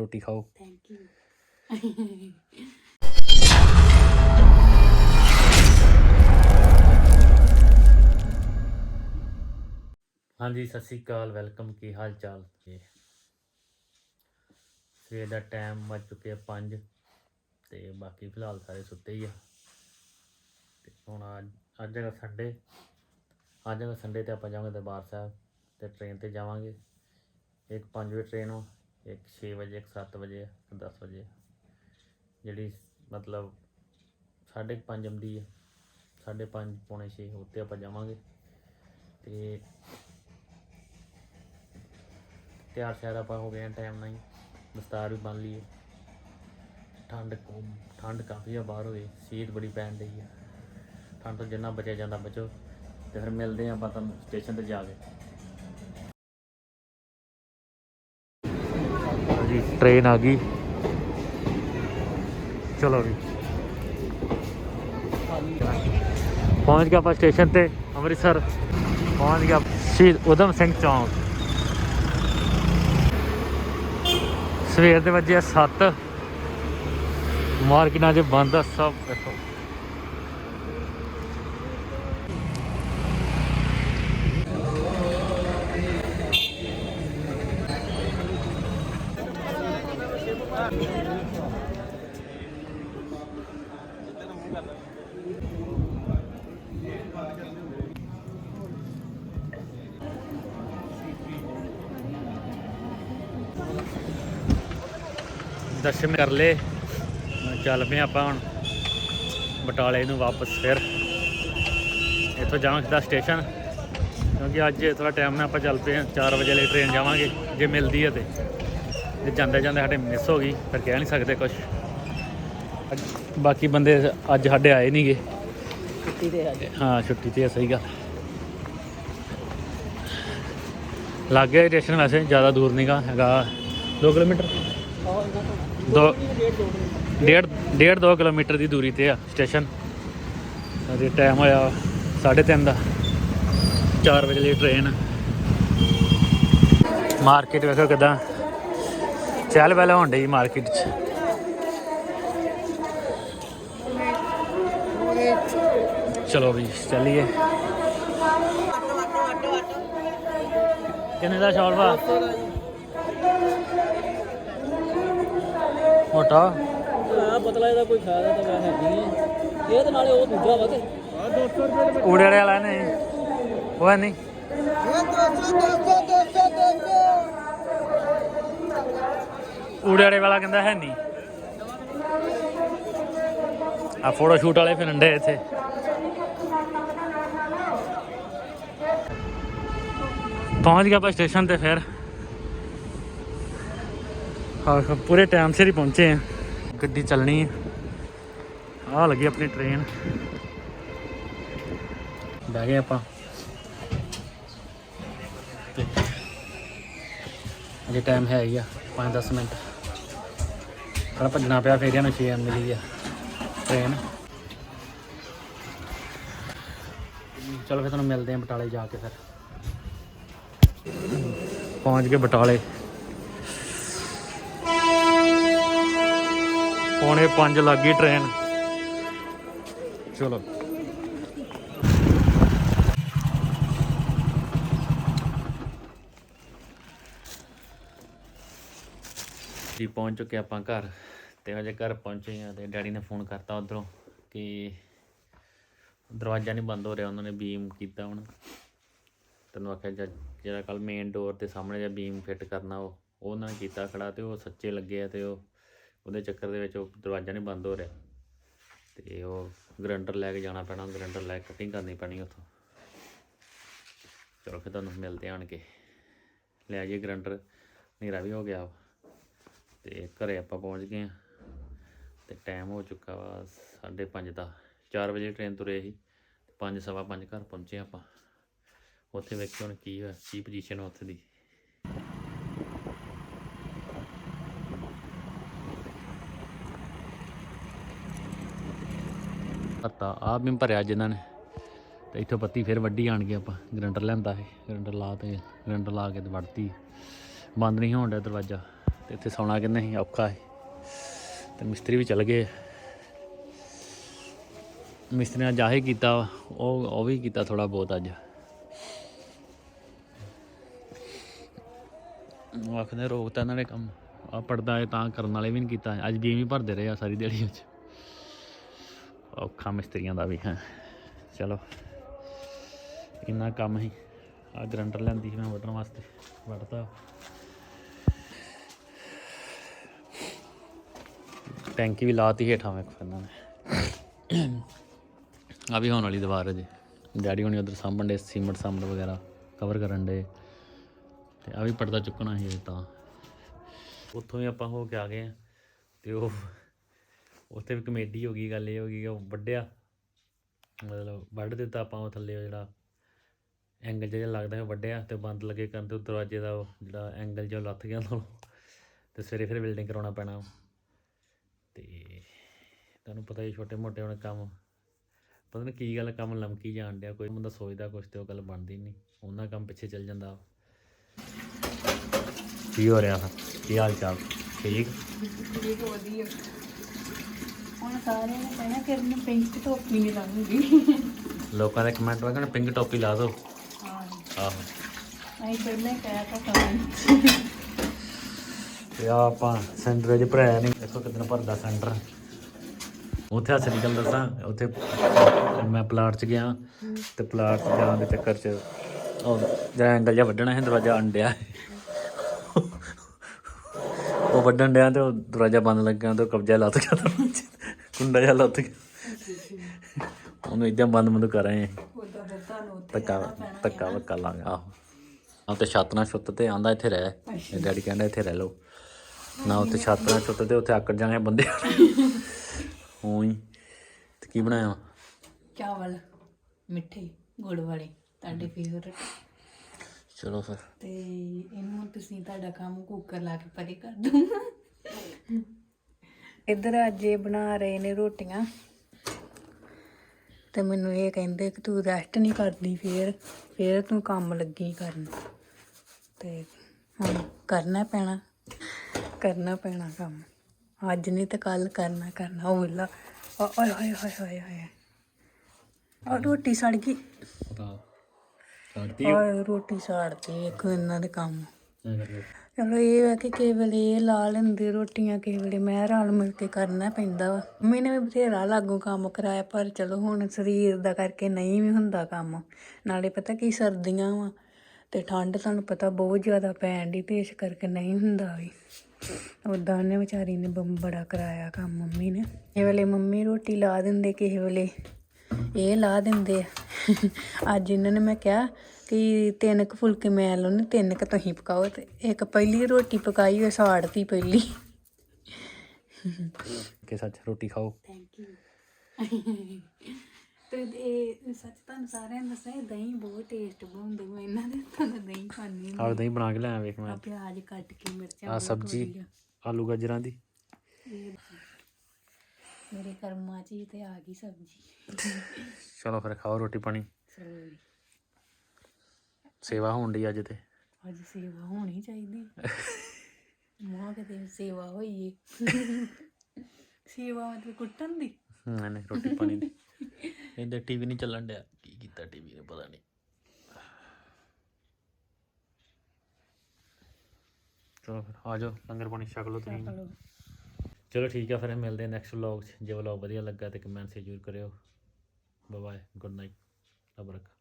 ਰੋਟੀ ਖਾਓ। Thank you ਹਾਂਜੀ ਸਤਿ ਸ੍ਰੀ ਅਕਾਲ ਵੈਲਕਮ ਕੀ ਹਾਲ ਚਾਲ? ਜੀ ਸਵੇਰ ਦਾ ਟਾਈਮ ਵੱਜ ਚੁੱਕਿਆ 5 ਤੇ ਬਾਕੀ ਫਿਲਹਾਲ ਸਾਰੇ ਸੁੱਤੇ ਹੀ ਆ। ਤੇ ਹੁਣ ਅੱਜ ਅੱਜ ਹੈਗਾ ਸੰਡੇ ਅੱਜ ਹੈਗਾ ਸੰਡੇ ਤੇ ਆਪਾਂ ਜਾਵਾਂਗੇ ਦਰਬਾਰ ਸਾਹਿਬ ਤੇ ਟ੍ਰੇਨ ਤੇ ਜਾਵਾਂਗੇ। ਇੱਕ 5 ਵਜੇ ਟ੍ਰੇਨ ਆ ਇੱਕ 6 ਵਜੇ, ਇੱਕ 7 ਵਜੇ, ਇੱਕ 10 ਵਜੇ। ਜਿਹੜੀ ਮਤਲਬ ਸਾਢੇ ਕੁ ਪੰਜ ਆਉਂਦੀ ਆ। ਸਾਢੇ ਪੰਜ, ਪੌਣੇ 6 ਉੱਤੇ ਆਪਾਂ ਜਾਵਾਂਗੇ। ਤੇ ਤਿਆਰ ਸ਼ਾਇਦ ਆਪਾਂ ਹੋ ਗਏ ਆ ਟਾਈਮ ਨਾਲ ਹੀ। ਦਸਤਾਰ ਵੀ ਬੰਨ ਲਈ ਠੰਡ ਕੋ- ਠੰਡ ਕਾਫੀ ਆ ਬਾਹਰ ਹੋਏ। ਸੀਤ ਬੜੀ ਪੈਣ ਡਈ ਆ। ਠੰਡ ਤੋਂ ਜਿੰਨਾ ਬਚਿਆ ਜਾਂਦਾ ਬਚੋ। ਤੇ ਫਿਰ ਮਿਲਦੇ ਆ ਆਪਾਂ ਤੁਹਾਨੂੰ ਸਟੇਸ਼ਨ ਤੇ ਜਾ ਕੇ। ਜੀ ਟ੍ਰੇਨ ਆ ਗਈ ਚਲੋ ਵੀ ਪਹੁੰਚ ਗਿਆ ਆਪਾਂ ਸਟੇਸ਼ਨ ਤੇ ਅੰਮ੍ਰਿਤਸਰ ਪਹੁੰਚ ਗਿਆ ਸ਼ਹੀਦ ਉਦਮ ਸਿੰਘ ਚੌਂਕ ਸਵੇਰ ਦੇ ਵਜੇ 7 ਮਾਰਕੀਟਾਂ 'ਚ ਬੰਦ ਆ ਸਭ ਦੇਖੋ ਦਰਸ਼ਨ ਕਰ ਲਏ। ਚੱਲ ਪਏ ਆਪਾਂ ਹੁਣ ਬਟਾਲੇ ਨੂੰ ਵਾਪਸ ਫਿਰ। ਇੱਥੋਂ ਜਾਵਾਂਗੇ ਸਿੱਧਾ ਸਟੇਸ਼ਨ ਕਿਉਂਕਿ ਅੱਜ ਥੋੜਾ ਟਾਈਮ ਨਾਲ ਆਪਾਂ ਚੱਲ ਪਏ ਹਾਂ। 4 ਵਜੇ ਲਈ ਟ੍ਰੇਨ ਜਾਵਾਂਗੇ ਜੇ ਮਿਲਦੀ ਹੈ ਤੇ। ਜੇ ਜਾਂਦੇ ਜਾਂਦੇ ਸਾਡੇ ਮਿਸ ਹੋ ਗਈ ਫਿਰ ਕਹਿ ਨਹੀਂ ਸਕਦੇ ਕੁਝ ਬਾਕੀ ਬੰਦੇ ਅੱਜ ਸਾਡੇ ਆਏ ਨਹੀਂਗੇ ਛੁੱਟੀ ਤੇ ਅੱਜ ਹਾਂ ਛੁੱਟੀ ਤੇ ਸਹੀ ਗੱਲ। ਲੱਗ ਗਿਆ ਸਟੇਸ਼ਨ ਵੈਸੇ ਜ਼ਿਆਦਾ ਦੂਰ ਨਹੀਂਗਾ ਹੈਗਾ 2 ਕਿਲੋਮੀਟਰ? ਦੋ ਡੇਢ ਦੋ ਡੇਢ 2 ਕਿਲੋਮੀਟਰ ਦੀ ਦੂਰੀ ਤੇ ਆ ਸਟੇਸ਼ਨ। ਅਜੇ ਟਾਈਮ ਹੋਇਆ 3:30 ਦਾ। 4 ਵਜੇ ਲਈ ਟ੍ਰੇਨ ਮਾਰਕੀਟ ਵੇਖੋ ਕਿਦਾਂ। ਚਹਿਲ ਪਹਿਲਾਂ ਹੋਣ ਡਈ ਮਾਰਕੀਟ 'ਚ। ਚਲੋ ਵੀ, ਚੱਲੀਏ। ਕਿੰਨੇ ਦਾ ਸ਼ਾਲ ਮੋਟਾ। ਆ ਪਤਲਾ ਇਹਦਾ ਕੋਈ ਫਾਇਦਾ ਤਾਂ ਹੈ ਨਹੀਂ। ਇਹ ਤੇ ਨਾਲੇ ਉਹ ਦੂਜਾ ਵਾ ਤੇ। ਊੜੇ ਵਾਲਾ ਨਹੀਂ ਉਹ ਹੈ ਨਹੀਂ। ਊੜੇ ਵਾਲੇ ਵਾਲਾ ਕਹਿੰਦਾ ਹੈ ਨਹੀਂ। ਆ ਫੋਟੋ ਸ਼ੂਟ ਵਾਲੇ ਫਿਰੰਡੇ ਇੱਥੇ। ਪਹੁੰਚ ਗਿਆ ਆਪਾਂ ਸਟੇਸ਼ਨ ਤੇ ਫਿਰ। ਹਾਂ ਪੂਰੇ ਟਾਈਮ ਸਿਰ ਹੀ ਪਹੁੰਚੇ ਆ। ਗੱਡੀ ਚੱਲਣੀ ਹੈ ਆ ਲੱਗੀ ਆਪਣੀ ਟ੍ਰੇਨ ਬਹਿ ਗਏ ਆਪਾਂ। ਅਜੇ ਟਾਈਮ ਹੈ ਹੀ ਆ 5-10 ਮਿੰਟ। ਪਰ ਭੱਜਣਾ ਪਿਆ, ਫੇਰ ਨੂੰ 6 ਮਿਲੀ ਆ ਟ੍ਰੇਨ ਚਲੋ ਫਿਰ ਤੁਹਾਨੂੰ ਮਿਲਦੇ ਆ ਬਟਾਲੇ ਜਾ ਕੇ ਫਿਰ। ਪਹੁੰਚ ਗਏ ਬਟਾਲੇ। ਪੌਣੇ 5 ਲੱਗ ਗਈ ਟ੍ਰੇਨ ਚਲੋ। ਜੀ ਪਹੁੰਚ ਚੁੱਕੇ ਆਪਾਂ ਘਰ ਤੇ ਹਜੇ ਘਰ ਪਹੁੰਚੇ ਆ ਤੇ ਡੈਡੀ ਨੇ ਫੋਨ ਕਰਤਾ ਉਧਰੋਂ ਕਿ ਦਰਵਾਜ਼ਾ ਨਹੀਂ ਬੰਦ ਹੋ ਰਿਹਾ ਉਹਨਾਂ ਨੇ ਬੀਮ ਕੀਤਾ ਹੁਣ। ਤੈਨੂੰ ਆਖਿਆ ਜਿਹੜਾ ਕੱਲ ਮੇਨ ਡੋਰ ਤੇ ਸਾਹਮਣੇ ਜਿਹੜਾ ਬੀਮ ਫਿੱਟ ਕਰਨਾ ਉਹ ਉਹ ਉਹਨਾਂ ਨੇ ਕੀਤਾ ਖੜਾ ਤੇ ਉਹ ਸੱਚੇ ਲੱਗੇ ਆ ਤੇ ਉਹ ਉਹਦੇ ਚੱਕਰ ਦੇ ਵਿੱਚ ਉਹ ਦਰਵਾਜ਼ਾ ਨਹੀਂ ਬੰਦ ਹੋ ਰਿਹਾ। ਤੇ ਉਹ ਗਰੰਟਰ ਲੈ ਕੇ ਜਾਣਾ ਪੈਣਾ ਗਰੰਟਰ ਲੈ ਕੇ ਕਟਿੰਗ ਕਰਨੀ ਪੈਣੀ ਉੱਥੋਂ। ਚਲੋ ਫਿਰ ਤੁਹਾਨੂੰ ਮਿਲਦੇ ਆਣ ਕੇ। ਲੈ ਆਈਏ ਗਰੰਟਰ ਹਨੇਰਾ ਵੀ ਹੋ ਗਿਆ ਵਾ। ਤੇ ਘਰੇ ਆਪਾਂ ਪਹੁੰਚ ਗਏ ਆ ਤੇ ਟਾਈਮ ਹੋ ਚੁੱਕਾ ਵਾ 5:30 ਦਾ। 4 ਵਜੇ ਟ੍ਰੇਨ ਤੁਰੇ ਸੀ। 5 ਸਵਾ 5 ਘਰ ਪਹੁੰਚੇ ਆਪਾਂ। ਉੱਥੇ ਵੇਖਿਓ ਹੁਣ ਕੀ ਹੋਇਆ, ਕੀ ਪੋਜੀਸ਼ਨ ਉੱਥੇ ਦੀ। ਪਤਾ ਆ ਵੀ ਭਰਿਆ ਜਿਨ੍ਹਾਂ ਨੇ। ਤੇ ਇੱਥੋਂ ਪੱਤੀ ਫਿਰ ਵੱਢੀ ਆਣਗੇ ਆਪਾਂ ਗਰੰਟਰ ਲੈਂਦਾ ਹੈ ਗਰੰਟਰ ਲਾ ਤੇ ਗਰੰਟਰ ਲਾ ਕੇ ਤੇ ਵੜਤੀ ਬੰਦ ਨਹੀਂ ਹੋਣ ਡਿਆ ਦਰਵਾਜ਼ਾ ਤੇ ਇੱਥੇ ਸੌਣਾ ਕਿੰਨੇ ਸੀ ਔਖਾ ਹੈ ਤੇ ਮਿਸਤਰੀ ਵੀ ਚੱਲ ਗਏ। ਮਿਸਤਰੀ ਨੇ ਜਾਹੇ ਕੀਤਾ ਵਾ, ਉਹ ਉਹ ਵੀ ਕੀਤਾ ਥੋੜਾ ਬਹੁਤ ਅੱਜ। ਉਹ ਆਖਦੇ ਰੋਕਤਾ ਇਹਨਾਂ ਨੇ ਕੰਮ ਆ ਪੜਦਾ ਹੈ ਤਾਂ ਕਰਨ ਵਾਲੇ ਵੀ ਨਹੀਂ ਕੀਤਾ ਅੱਜ ਵੀ ਵੀ ਭਰਦੇ ਰਹੇ ਆ ਸਾਰੀ ਦਿਹਾੜੀ ਵਿੱਚ। ਔਖਾ ਮਿਸਤਰੀਆਂ ਦਾ ਵੀ, ਹੈ। ਚਲੋ, ਇੰਨਾ ਕੰਮ ਹੀ। ਆ ਗਰੰਟਰ ਲੈਂਦੀ ਸੀ ਮੈਂ ਵੱਢਣ ਵਾਸਤੇ, ਵੱਢਤਾ ਟੈਂਕੀ ਵੀ ਲਾਤੀ ਹੇਠਾਂ ਵੇਖ ਫਿਰ ਇਹਨਾਂ ਨੇ। ਆ ਵੀ ਹੋਣ ਵਾਲੀ ਦੀਵਾਰ ਹੈ ਜੀ। ਡੈਡੀ ਹੁਣੀ ਉਧਰ ਸਾਂਭਣ ਦੇ ਸੀਮਟ ਸਾਂਭਣ ਵਗੈਰਾ ਕਵਰ ਕਰਨ ਦੇ ਤੇ ਆ ਵੀ ਪਰਦਾ ਚੁੱਕਣਾ ਸੀ ਤਾਂ। ਉੱਥੋਂ ਹੀ ਆਪਾਂ ਹੋ ਕੇ ਆ ਗਏ ਆ ਤੇ ਉਹ ਉੱਥੇ ਵੀ ਕਮੇਡੀ ਹੋ ਗਈ, ਗੱਲ ਇਹ ਹੋ ਗਈ ਕਿ ਉਹ ਵੱਡਿਆ ਮਤਲਬ ਵੱਢ ਦਿੱਤਾ ਆਪਾਂ ਉਹ ਥੱਲੇ ਉਹ ਜਿਹੜਾ ਐਂਗਲ ਜਿਹੜਾ ਲੱਗਦਾ ਹੈ ਵੱਡਿਆ ਤੇ ਬੰਦ ਲੱਗੇ ਕਰਨ ਤੇ ਦਰਵਾਜ਼ੇ ਦਾ ਉਹ ਜਿਹੜਾ ਐਂਗਲ ਜਿਹਾ ਲੱਥ ਗਿਆ ਤੋਂ ਤੇ ਸਵੇਰੇ ਫਿਰ ਬਿਲਡਿੰਗ ਕਰਾਉਣਾ ਪੈਣਾ ਤੇ ਤੁਹਾਨੂੰ ਪਤਾ ਹੀ ਛੋਟੇ ਮੋਟੇ ਹੁਣ ਕੰਮ, ਪਤਾ ਨਹੀਂ ਕੀ ਗੱਲ ਕੰਮ ਲਮਕੀ ਜਾਣ ਡਿਆ, ਕੋਈ ਬੰਦਾ ਸੋਚਦਾ ਕੁਛ ਤੇ ਉਹ ਗੱਲ ਬਣਦੀ ਨਹੀਂ ਉਹਨਾਂ ਕੰਮ ਪਿੱਛੇ ਚੱਲ ਜਾਂਦਾ ਕੀ ਹੋ ਰਿਹਾ? ਕੀ ਹਾਲ ਚਾਲ? ਠੀਕ? ਠੀਕ ਵਧੀਆ। ਸਾਰਿਆਂ ਨੇ ਕਹਿਣਾ ਕਿ ਇਹਨੂੰ ਪਿੰਕ ਟੋਪੀ ਨਹੀਂ ਲਾਉਂਗੀ। ਲੋਕਾਂ ਦੇ ਕਮੈਂਟ ਵਗਣ ਪਿੰਕ ਟੋਪੀ ਲਾ ਦਿਓ ਹਾਂ। ਆਹੋ। ਅਸੀਂ ਪਹਿਲਾਂ ਹੀ ਕਹਿਆ ਤਾਂ ਕਰਾਂ ਤੇ ਆ ਆਪਾਂ ਸੈਂਟਰ ਵਿੱਚ ਭਰਾਇਆ ਨਹੀਂ। ਦੇਖੋ ਕਿੰਨਾ ਭਰਦਾ ਸੈਂਟਰ ਉੱਥੇ ਹੱਸ ਨਿਕਲ ਦੱਸਾਂ ਉੱਥੇ ਮੈਂ ਪਲਾਟ 'ਚ ਗਿਆ। ਤੇ ਪਲਾਟ 'ਚ ਜਾਣ ਦੇ ਚੱਕਰ 'ਚ ਉਹ ਜਿਹੜਾ ਐਂਗਲ ਜਿਹਾ ਵੱਢਣਾ ਹੈ ਦਰਵਾਜ਼ਾ ਅੰਡਿਆ। ਉਹ ਵੱਢਣ ਡਿਆ ਤੇ ਉਹ ਦਰਵਾਜ਼ਾ ਬੰਦ ਲੱਗਿਆ ਤੇ ਕਬਜ਼ਾ ਲੱਤ ਗਿਆ। ਕੁੰਡਾ ਜਿਹਾ ਲੱਤ ਗਿਆ ਉਹਨੂੰ ਇਦਾਂ ਬੰਦ ਬੰਦ ਕਰ ਰਹੇ ਆ ਉਹਦਾ ਫਿਰ ਤੁਹਾਨੂੰ ਉੱਥੇ ਧੱਕਾ ਧੱਕਾ ਵੱਕਾ ਲਾਂਗਾ ਆਹੋ। ਆ ਤੇ ਛੱਤ ਨਾਲ ਛੁੱਤ ਤੇ ਆਂਦਾ ਇੱਥੇ ਰਹਿ। ਇਹ ਡੈਡੀ ਕਹਿੰਦਾ ਇੱਥੇ ਰਹਿ ਲਓ। ਨਾ ਉੱਥੇ ਛੱਤ ਨਾਲ ਛੁੱਤ ਤੇ ਉੱਥੇ ਆਕੜ ਜਾਣੇ ਬੰਦੇ। ਉਹੀ। ਤੇ ਕੀ ਬਣਾਇਆ? ਵਾ? ਚਾਵਲ ਮਿੱਠੇ ਗੁੜ ਵਾਲੇ ਤੁਹਾਡੇ ਫੇਵਰਟ ਚਲੋ ਫਿਰ। ਤੇ ਇਹਨੂੰ ਤੁਸੀਂ ਤੁਹਾਡਾ ਕੰਮ ਕੁੱਕਰ ਲਾ ਕੇ ਪਰੇ ਕਰ ਦੋ ਇੱਧਰ ਅੱਜ ਇਹ ਬਣਾ ਰਹੇ ਨੇ ਰੋਟੀਆਂ। ਤੇ ਮੈਨੂੰ ਇਹ ਕਹਿੰਦੇ ਕਿ ਤੂੰ ਰੈਸਟ ਨਹੀਂ ਕਰਦੀ ਫੇਰ ਫੇਰ ਤੂੰ ਕੰਮ ਲੱਗੀ ਕਰਨ। ਤੇ ਹੁਣ ਕਰਨਾ ਪੈਣਾ ਕਰਨਾ ਪੈਣਾ ਕੰਮ। ਅੱਜ ਨਹੀਂ ਤੇ ਕੱਲ ਕਰਨਾ ਕਰਨਾ। ਉਹ ਵੇਲਾ। ਓਏ ਹੋਏ ਹੋਏ ਹੋਏ ਹੋਏ ਆ ਰੋਟੀ ਸੜ ਗਈ। ਪਤਾ। ਆ ਰੋਟੀ ਸਾੜਤੀ ਵੇਖੋ ਇਹਨਾਂ ਦੇ ਕੰਮ। ਚਲੋ ਇਹ ਹੈ ਕਿ ਕਿਸੇ ਵੇਲੇ ਇਹ ਲਾ ਲੈਂਦੇ ਰੋਟੀਆਂ, ਕਿਸੇ ਵੇਲੇ ਮੈਂ ਰਲ ਮਿਲ ਕੇ ਕਰਨਾ ਪੈਂਦਾ ਵਾ। ਮੰਮੀ ਨੇ ਵੀ ਬਥੇਰਾ ਲਾਗੂ ਕੰਮ ਕਰਾਇਆ, ਪਰ ਚਲੋ ਹੁਣ ਸਰੀਰ ਦਾ ਕਰਕੇ ਨਹੀਂ ਵੀ ਹੁੰਦਾ ਕੰਮ। ਨਾਲੇ ਪਤਾ ਕੀ ਸਰਦੀਆਂ ਵਾ ਤੇ ਠੰਡ ਤੁਹਾਨੂੰ ਪਤਾ ਬਹੁਤ ਜ਼ਿਆਦਾ ਪੈਣ ਦੀ ਤੇ ਇਸ ਕਰਕੇ ਨਹੀਂ ਹੁੰਦਾ ਵੀ। ਉਦਾਂ ਉਹਨੇ ਵਿਚਾਰੀ ਨੇ ਬੜਾ ਕਰਾਇਆ ਕੰਮ ਮੰਮੀ ਨੇ। ਇਹ ਵੇਲੇ ਮੰਮੀ ਰੋਟੀ ਲਾ ਦਿੰਦੇ, ਕਿਸੇ ਵੇਲੇ ਇਹ ਲਾ ਦਿੰਦੇ ਆ। ਅੱਜ ਇਹਨਾਂ ਨੇ ਮੈਂ ਕਿਹਾ ਕਿ ਤਿੰਨ ਕੁ ਫੁਲਕੇ ਮੈਂ ਲਾਉਣੇ ਤਿੰਨ ਕੁ ਤੁਸੀਂ ਪਕਾਓ ਤੇ ਇੱਕ ਪਹਿਲੀ ਰੋਟੀ ਪਕਾਈ ਉਹ ਸਾੜਤੀ ਪਹਿਲੀ। ਕਿ ਸੱਚ ਰੋਟੀ ਖਾਓ। ਥੈਂਕ ਯੂ ਤੇ ਇਹ ਸੱਚ ਤੁਹਾਨੂੰ ਸਾਰਿਆਂ ਨੂੰ ਦੱਸਾਂ ਇਹ ਦਹੀਂ ਬਹੁਤ ਟੇਸਟ ਬਣਾਉਂਦੇ ਮੈਂ ਇਹਨਾਂ ਦੇ ਦਾ ਦਹੀਂ ਹਾਂ ਆਹ ਦਹੀਂ ਬਣਾ ਕੇ ਲਿਆਇਆ ਵੇਖ ਮੈਂ ਆ ਪਿਆਜ਼ ਕੱਟ ਕੇ ਮਿਰਚਾਂ ਆ ਸਬਜੀ। ਆਲੂ ਗਾਜਰਾਂ ਦੀ। ਮੇਰੇ ਕਰਮਾਂ 'ਚ ਤੇ ਆ ਗਈ ਸਬਜੀ। ਚਲੋ ਫਿਰ ਖਾਓ ਰੋਟੀ ਪਾਣੀ। ਚਲੋ। ਸੇਵਾ ਹੋਣ ਦੀ ਅੱਜ ਤੇ। ਅੱਜ ਸੇਵਾ ਹੋਣੀ ਚਾਹੀਦੀ। ਮਾਂ ਕਿਤੇ ਸੇਵਾ ਹੋਈਏ। ਸੇਵਾ ਮਤਲਬ ਕੁੱਟਣ ਦੀ। ਨਹੀਂ ਨਹੀਂ ਰੋਟੀ ਪਾਣੀ ਦੀ। ਇਹਦੇ ਟੀਵੀ ਨਹੀਂ ਚੱਲਣ ਡਿਆ। ਕੀ ਕੀਤਾ ਟੀਵੀ ਨੇ ਪਤਾ ਨਹੀਂ। ਚਲੋ ਫਿਰ ਆ ਜਾਓ ਲੰਗਰ ਪਾਣੀ ਛਕ ਲਓ ਤੁਸੀਂ। ਚਲੋ ਠੀਕ ਆ ਫਿਰ ਮਿਲਦੇ ਨੈਕਸਟ ਵਲੌਗ 'ਚ। ਜੇ ਵਲੌਗ ਵਧੀਆ ਲੱਗਾ ਤੇ ਕਮੈਂਟ ਸੇ ਜ਼ਰੂਰ ਕਰਿਓ। ਬਾਏ ਬਾਏ ਗੁੱਡ ਨਾਈਟ ਰੱਬ ਰੱਖਾ।